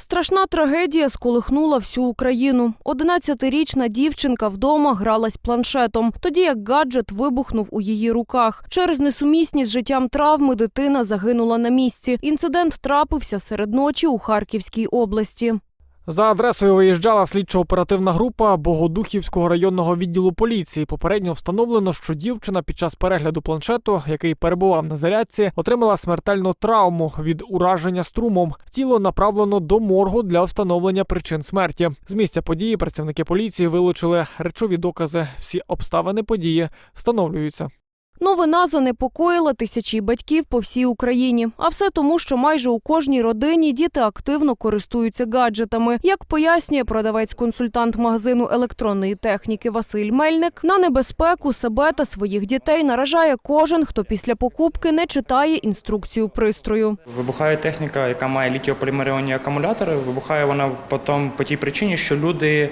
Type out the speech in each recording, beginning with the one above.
Страшна трагедія сколихнула всю Україну. 11-річна дівчинка вдома гралась планшетом, тоді як гаджет вибухнув у її руках. Через несумісність з життям травми дитина загинула на місці. Інцидент трапився серед ночі у Харківській області. За адресою виїжджала слідчо-оперативна група Богодухівського районного відділу поліції. Попередньо встановлено, що дівчина під час перегляду планшету, який перебував на зарядці, отримала смертельну травму від ураження струмом. Тіло направлено до моргу для встановлення причин смерті. З місця події працівники поліції вилучили речові докази. Всі обставини події встановлюються. Новина занепокоїла тисячі батьків по всій Україні. А все тому, що майже у кожній родині діти активно користуються гаджетами. Як пояснює продавець-консультант магазину електронної техніки Василь Мельник, на небезпеку себе та своїх дітей наражає кожен, хто після покупки не читає інструкцію пристрою. Вибухає техніка, яка має літіополімеріонні акумулятори. Вибухає вона потім по тій причині, що люди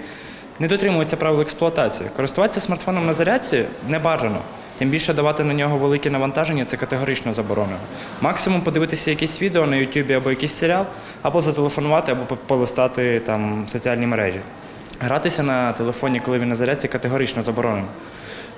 не дотримуються правил експлуатації. Користуватися смартфоном на зарядці не бажано. Тим більше давати на нього велике навантаження це категорично заборонено. Максимум подивитися якесь відео на Ютубі або якийсь серіал, або зателефонувати, або полистати там соціальні мережі. Гратися на телефоні, коли він на зарядці, категорично заборонено,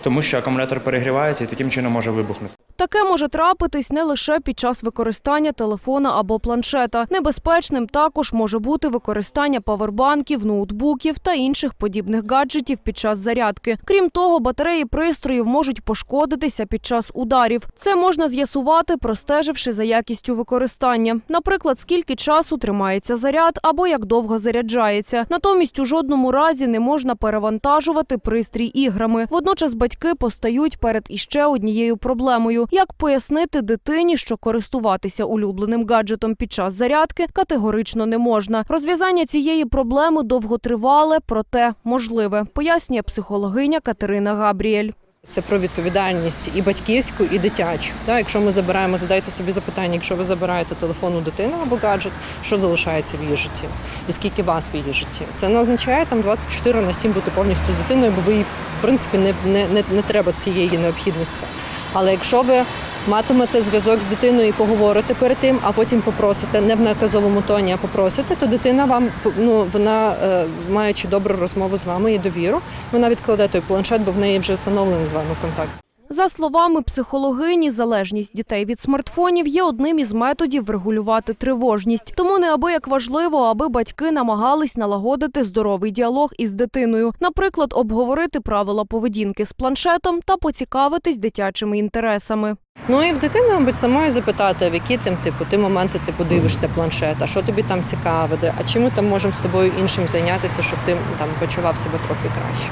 тому що акумулятор перегрівається і таким чином може вибухнути. Таке може трапитись не лише під час використання телефона або планшета. Небезпечним також може бути використання павербанків, ноутбуків та інших подібних гаджетів під час зарядки. Крім того, батареї пристроїв можуть пошкодитися під час ударів. Це можна з'ясувати, простеживши за якістю використання. Наприклад, скільки часу тримається заряд або як довго заряджається. Натомість у жодному разі не можна перевантажувати пристрій іграми. Водночас батьки постають перед іще однією проблемою: як пояснити дитині, що користуватися улюбленим гаджетом під час зарядки категорично не можна. Розв'язання цієї проблеми довготривале, проте можливе, пояснює психологиня Катерина Габріель. Це про відповідальність і батьківську, і дитячу. Да, якщо ми забираємо, задайте собі запитання, якщо ви забираєте телефон у дитини або гаджет, що залишається в її житті? І скільки вас в її житті? Це не означає там 24 на 7 бути повністю з дитиною, бо ви в принципі, не, не, не, не треба цієї необхідності. Але якщо ви матимете зв'язок з дитиною і поговорите перед тим, а потім попросите не в наказовому тоні, а попросите, то дитина вам ну вона, е, маючи добру розмову з вами і довіру, вона відкладе той планшет, бо в неї вже встановлений з вами контакт. За словами психологині, залежність дітей від смартфонів є одним із методів врегулювати тривожність. Тому неабияк важливо, аби батьки намагались налагодити здоровий діалог із дитиною, наприклад, обговорити правила поведінки з планшетом та поцікавитись дитячими інтересами. Ну і в дитини, мабуть, самої запитати, в які тим типу ти моменти ти подивишся планшет, а що тобі там цікаве, а чим ми там можемо з тобою іншим зайнятися, щоб ти там почував себе трохи краще.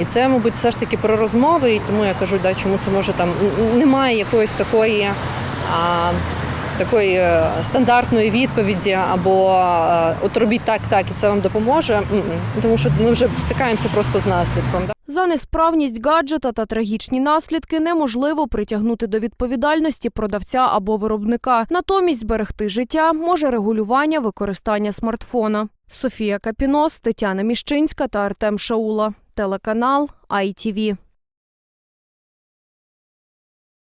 І це, мабуть, все ж таки про розмови, і тому я кажу, да, чому це може там немає якоїсь такої. А, Такої е, стандартної відповіді або от робіть так, так, і це вам допоможе. Тому що ми вже стикаємося просто з наслідком. За несправність гаджета та трагічні наслідки неможливо притягнути до відповідальності продавця або виробника. Натомість зберегти життя може регулювання використання смартфона. Софія Капінос, Тетяна Міщинська та Артем Шаула. Телеканал ITV.